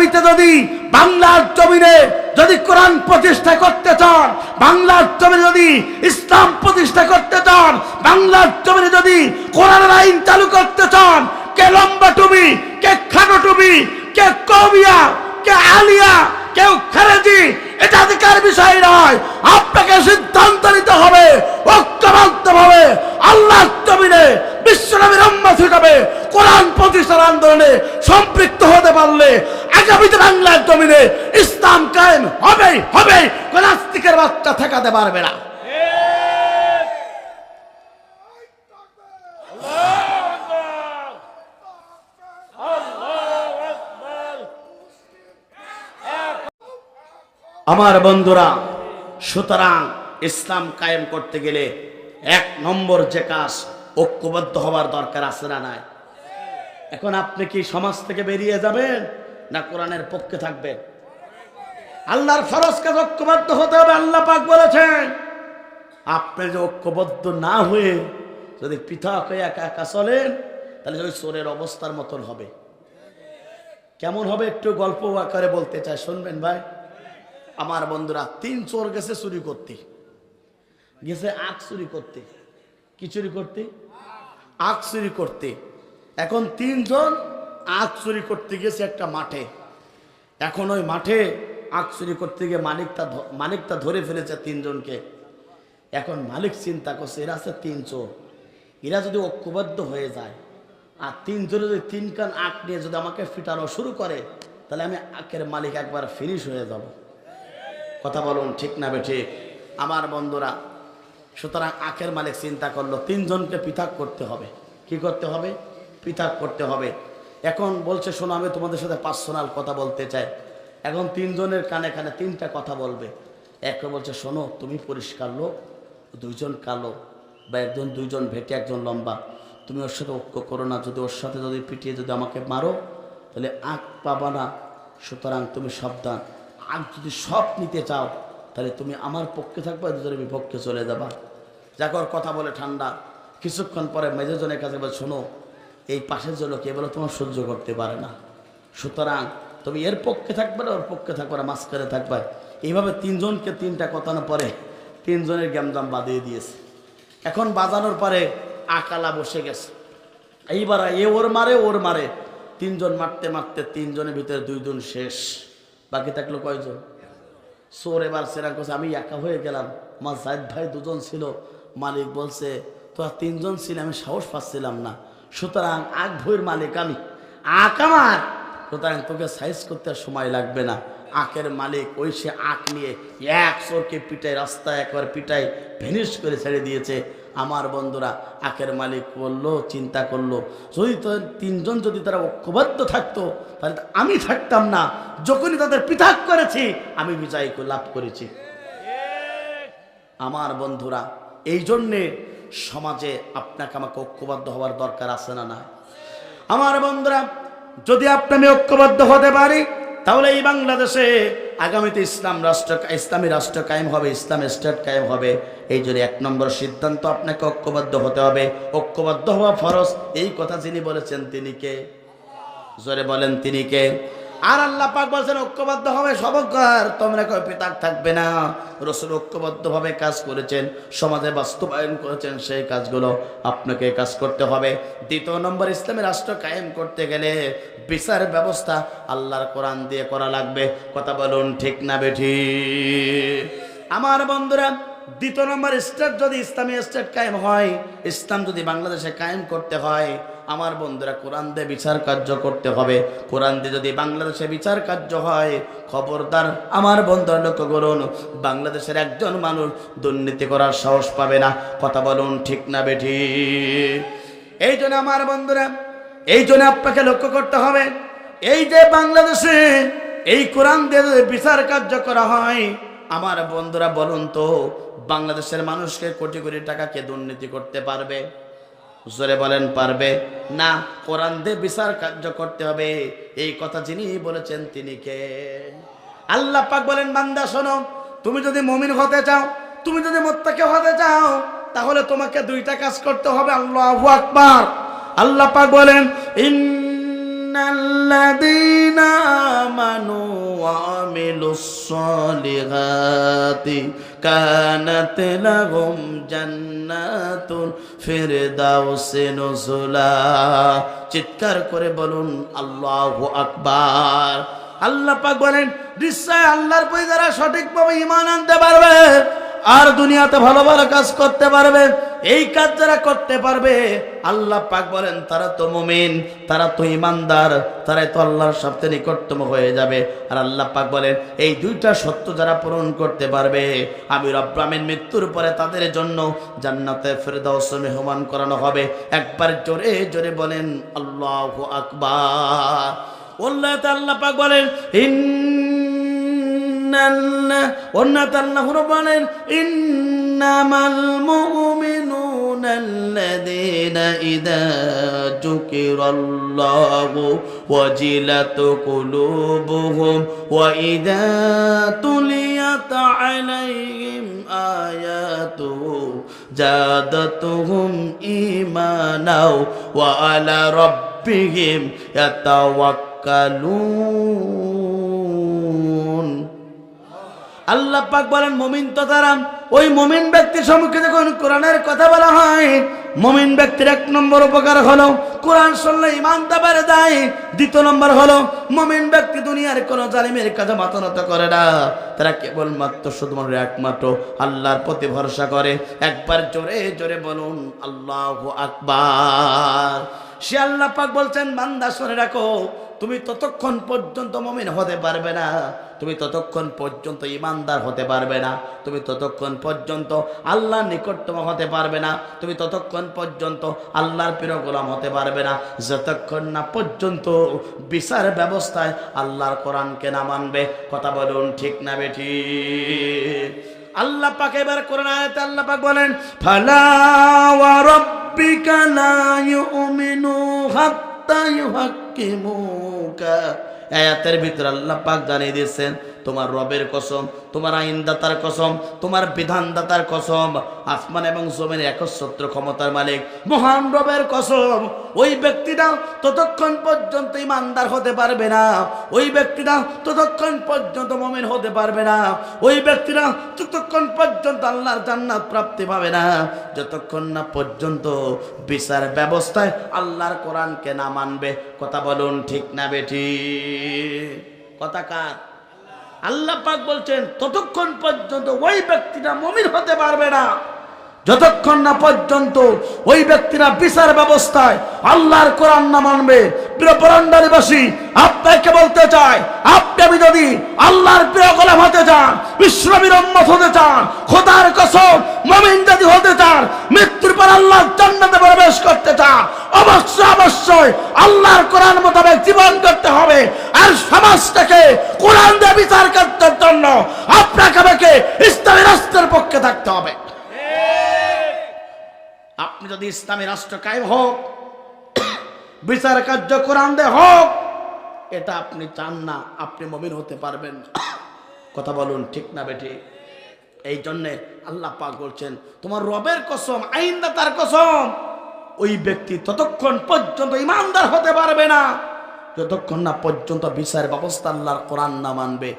আগামীতে যদি বাংলার জমিনে যদি কোরআন প্রতিষ্ঠা করতে চান, বাংলার জমিনে যদি ইসলাম প্রতিষ্ঠা করতে চান, বাংলার জমিনে যদি কোরআনের আইন চালু করতে চান, কে লম্বা টুবি কে খাটো টুবি কে কবিয়া, কে আলিয়া, কেউ খারেজি এটা অধিকার বিষয় নয়। আপনাকে সিদ্ধান্ত নিতে হবে, ঐক্যবদ্ধ ভাবে আল্লাহ জমিনে বিশ্বনবীর হিসাবে কোরআন প্রতিষ্ঠার আন্দোলনে সম্পৃক্ত হতে পারলে আগামীতে বাংলার জমিনে ইসলাম কায়েম হবেই হবে কোন বাচ্চা ঠেকাতে পারবে না। আমার বন্ধুরা, সুতরাং ইসলাম কায়েম করতে গেলে এক নম্বর যে কাজ ঐক্যবদ্ধ হওয়ার দরকার আছে না নাই? এখন আপনি কি সমাজ থেকে বেরিয়ে যাবেন না কোরআনের পক্ষে থাকবেন? আল্লাহর ফরজ কাজ ঐক্যবদ্ধ হতে হবে আল্লাহ পাক বলেছেন। আপনি যে ঐক্যবদ্ধ না হয়ে যদি পৃথক হয়ে একা একা চলেন, তাহলে ওই চোরের অবস্থার মতন হবে। কেমন হবে একটু গল্প আকারে বলতে চাই, শুনবেন ভাই। আমার বন্ধুরা, তিন চোর গেছে চুরি করতে। গেছে আখ চুরি করতে। কি চুরি করতে? আখ চুরি করতে। এখন তিনজন আখ চুরি করতে গেছে একটা মাঠে। এখন ওই মাঠে আখ চুরি করতে গিয়ে মালিকটা মালিকটা ধরে ফেলেছে তিনজনকে। এখন মালিক চিন্তা করছে, এরা আছে তিন চোর। এরা যদি ঐক্যবদ্ধ হয়ে যায়, আর তিন তিনজনে যদি তিন কান আখ নিয়ে যদি আমাকে ফিটানো শুরু করে, তাহলে আমি আখের মালিক একবার ফিনিশ হয়ে যাব। কথা বলুন, ঠিক না বে ঠিক আমার বন্ধুরা, সুতরাং আখের মালিক চিন্তা করল, তিনজনকে পৃথক করতে হবে। কি করতে হবে? পৃথক করতে হবে। এখন বলছে, শোনো, আমি তোমাদের সাথে পার্সোনাল কথা বলতে চাই। এখন তিনজনের কানে কানে তিনটা কথা বলবে। একটা বলছে, শোনো, তুমি পরিষ্কার লোক, দুইজন কালো, বা একজন, দুইজন ভেটে, একজন লম্বা। তুমি ওর সাথে ঐক্য করো না, যদি ওর সাথে যদি পিটিয়ে যদি আমাকে মারো, তাহলে আখ পাবা না। সুতরাং তুমি সাবধান। আখ যদি সব নিতে চাও, তাহলে তুমি আমার পক্ষে থাকবে দুজনের বিপক্ষে চলে যাবা। যাকর কথা বলে ঠান্ডা। কিছুক্ষণ পরে মেজজনের কাছে বলে, শোনো, এই পাশের জন্য কে বলে তোমার সহ্য করতে পারে না। সুতরাং তুমি এর পক্ষে থাকবে না, ওর পক্ষে থাকবে না, মাঝখানে থাকবে। এইভাবে তিনজনকে তিনটা কথানোর পরে তিনজনের গ্যামজাম বাঁধিয়ে দিয়েছে। এখন বাজানোর পরে আকালা বসে গেছে। এইবার এ ওর মারে ওর মারে। তিনজন মারতে মারতে তিনজনের ভিতরে দুইজন শেষ। বাকি থাকল কয়জন? সোর এবার সেরা করছে আমি একা হয়ে গেলাম। আমার জায়দ ভাই দুজন ছিল। মালিক বলছে, তোরা তিনজন ছিল, আমি সাহস পাচ্ছিলাম না। সুতরাং আগ ভইয়ের মালিক আমি। আক আমার! সুতরাং তোকে সাইজ করতে সময় লাগবে না। আখের মালিক ওই সে আখ নিয়ে এক চোরকে পিটাই রাস্তায় একবার পিটাই ভেনিশ করে ছেড়ে দিয়েছে। আমার বন্ধুরা, আখের মালিক বলল, চিন্তা করল, যদি তিনজন যদি তারা ঐক্যবদ্ধ থাকতো, তাহলে আমি থাকতাম না। যখনই তাদের পৃথক করেছি, আমি বিজয় লাভ করেছি। আমার বন্ধুরা, এই জন্যে সমাজে আপনাকে আমাকে ঐক্যবদ্ধ হওয়ার দরকার আছে না না আমার বন্ধুরা, যদি আপনি আমি ঐক্যবদ্ধ হতে পারি তাহলে এই বাংলাদেশে আগামীতে ইসলাম রাষ্ট্র, ইসলামী রাষ্ট্র কায়েম হবে, ইসলাম স্টেট কায়েম হবে। এই জন্য এক নম্বর সিদ্ধান্ত আপনাকে ঐক্যবদ্ধ হতে হবে। ঐক্যবদ্ধ হওয়া ফরজ। এই কথা যিনি বলেছেন তিনি কে? জোরে বলেন তিনি কে? আর আল্লাহ পাক বলছেন ঐক্যবদ্ধ হবে সবকার তোমরা কেউ পৃথক থাকবে না। রসুল ঐক্যবদ্ধভাবে কাজ করেছেন, সমাজে বাস্তবায়ন করেছেন সেই কাজগুলো আপনাকে কাজ করতে হবে। দ্বিতীয় নম্বর, ইসলামী রাষ্ট্র কায়েম করতে গেলে বিচার ব্যবস্থা আল্লাহর কোরআন দিয়ে করা লাগবে। কথা বলুন ঠিক না বেঠি? আমার বন্ধুরা দ্বিতীয় নম্বর, স্টেট যদি ইসলামী স্টেট কায়েম হয়, ইসলাম যদি বাংলাদেশে কায়েম করতে হয়, আমার বন্ধুরা, কোরআন দিয়ে বিচার কার্য করতে হবে। কোরআন দিয়ে যদি বাংলাদেশে বিচার কার্য হয়, খবরদার আমার বন্ধুরা, লক্ষ্য করুন, বাংলাদেশের একজন মানুষ দুর্নীতি করার সাহস পাবে না। কথা বলুন, ঠিক না বেঠি? এই জন্য আমার বন্ধুরা, এই জন্য আপনাকে লক্ষ্য করতে হবে, এই যে বাংলাদেশে এই কোরআন দিয়ে যদি বিচার কার্য করা হয় আমার বন্ধুরা বলুন তো, বাংলাদেশের মানুষকে কোটি কোটি টাকা কে দুর্নীতি করতে পারবে? জোরে বলেন, পারবে? না, কোরআন দিয়ে বিচার কার্য করতে হবে। এই কথা যিনি বলেছেন, তিনি কে? আল্লাহ পাক বলেন, বান্দা, শোনো, তুমি যদি মমিন হতে চাও, তুমি যদি মোত্তাকে হতে চাও, তাহলে তোমাকে দুইটা কাজ করতে হবে, আল্লাহু আকবার। আল্লাহ পাক বলেন ইন্নাল্লাযীনা আমানু الصالحات كانت لهم جنات الفردوس نزلا চিৎকার করে বলুন আল্লাহু আকবার আল্লাহ পাক বলেন নিশ্চয় আল্লাহর প্রতি যারা সঠিকভাবে ঈমান আনতে পারবে আর দুনিয়াতে ভালো ভালো কাজ করতে পারবে, এই কাজ যারা করতে পারবে, আল্লাহ পাক বলেন, তারা তো মুমিন, তারা তো ইমানদার, তারাই তো আল্লাহর সবচেয়ে নিকটতম হয়ে যাবে। আর আল্লাহ পাক বলেন, এই দুইটা সত্য যারা পূরণ করতে পারবে, আমি রব্রামের মৃত্যুর পরে তাদের জন্য জান্নাতে ফেরদাউস মেহমান করানো হবে। একবার জোরে জোরে বলেন, আল্লাহ আকবার। আল্লাহ পাক বলেন ইন্নাল্লাহ অন্যাত আল্লাহ বলেন ইন্নামাল মুমিনুনা আল্লাযীনা ইযা যুকিরাল্লাহু ওয়াজিলাত কুলুবুহুম ওয়া ইযা তুলিয়াত আলাইহিম আয়াতুহু জাদাতুহুম ঈমানাও ওয়া আলা রাব্বিহিম ইয়াতাওয়াক্কালুন আল্লাহ পাক বলেন, মমিন তো তারা ওই মমিন ব্যক্তির সম্মুখে যখন কোরআনের কথা বলা হয়, মমিন ব্যক্তির এক নম্বর উপকার হলো, কোরআন শুনলে ইমান দাবারে দেয় দ্বিতীয় নম্বর হলো, মমিন ব্যক্তি দুনিয়ার কোনো জালিমের কাছে মাথা নত করে না। তারা কেবলমাত্র শুধুমাত্র একমাত্র আল্লাহর প্রতি ভরসা করে। একবার জোরে জোরে বলুন, আল্লাহ আকবার। সে আল্লাহ পাক বলছেন, বান্দা শুনে রাখো, তুমি ততক্ষণ পর্যন্ত মমিন হতে পারবে না। তুমি ততক্ষণ পর্যন্ত ইমানদার হতে পারবে না। তুমি ততক্ষণ পর্যন্ত আল্লাহর নিকটতম হতে পারবে না। তুমি ততক্ষণ পর্যন্ত আল্লাহর প্রিয় গোলাম হতে পারবে না। যতক্ষণ না পর্যন্ত বিচার ব্যবস্থায় আল্লাহর কোরআনকে না মানবে। কথা বলুন ঠিক না বেঠি? আল্লাহ পাক এবার কোরআন আয়াতে আল্লাহ পাক বলেন, ফালা ওয়া রাব্বিকা লা ইউমিনু হাত্তা ইউহাক্কিমুকা। আয়াতের ভিতরে আল্লাহ পাক জানিয়ে দিয়েছেন তোমার রবের কসম, তোমার আইনদাতার কসম, তোমার বিধানদাতার কসম, আসমান এবং জমির একচ্ছত্র ক্ষমতার মালিক, মহান রবের কসম। ওই ব্যক্তিটা ততক্ষণ পর্যন্ত ইমানদার হতে পারবে না। ওই ব্যক্তিটা ততক্ষণ পর্যন্ত মমিন হতে পারবে না। ওই ব্যক্তিরা ততক্ষণ পর্যন্ত আল্লাহর জান্নাত প্রাপ্তি পাবে না। যতক্ষণ না পর্যন্ত বিচার ব্যবস্থায় আল্লাহর কোরআনকে না মানবে। কথা বলুন ঠিক না বেঠি কথা কার? আল্লাহ পাক বলছেন, ততক্ষণ পর্যন্ত ওই ব্যক্তিটা মমিন হতে পারবে না। যতক্ষণ না পর্যন্ত ওই ব্যক্তিরা বিচার ব্যবস্থায় আল্লাহর কোরআন না মানবে প্রিয়পরান্ডারবাসী আপনাকে বলতে চাই, আপনি আমি যদি আল্লাহর প্রিয় গোলাম হতে চান, বিশ্বনবীর হতে চান, খোদার কসম মমিন যদি হতে চান, মৃত্যুর পর আল্লাহর জান্নাতে প্রবেশ করতে চান অবশ্যই অবশ্যই আল্লাহর কোরআন মোতাবেক জীবন করতে হবে, আর সমাজটাকে কোরআন দিয়ে বিচার করতে জন্য আপনাকে আমাকে ইসলামী রাষ্ট্রের পক্ষে থাকতে হবে। আপনি যদি ইসলামী রাষ্ট্র কায়েম হোক, বিচার কার্য কোরআন দে হোক, এটা আপনি চান না, আপনি মমিন হতে পারবেন। কথা বলুন, ঠিক না বেটি? এই জন্যে আল্লাহ পাক বলছেন, তোমার রবের কসম, আইনদাতার কসম, ওই ব্যক্তি ততক্ষণ পর্যন্ত ইমানদার হতে পারবে না। যতক্ষণ না পর্যন্ত বিচার ব্যবস্থা আল্লাহর কোরআন না মানবে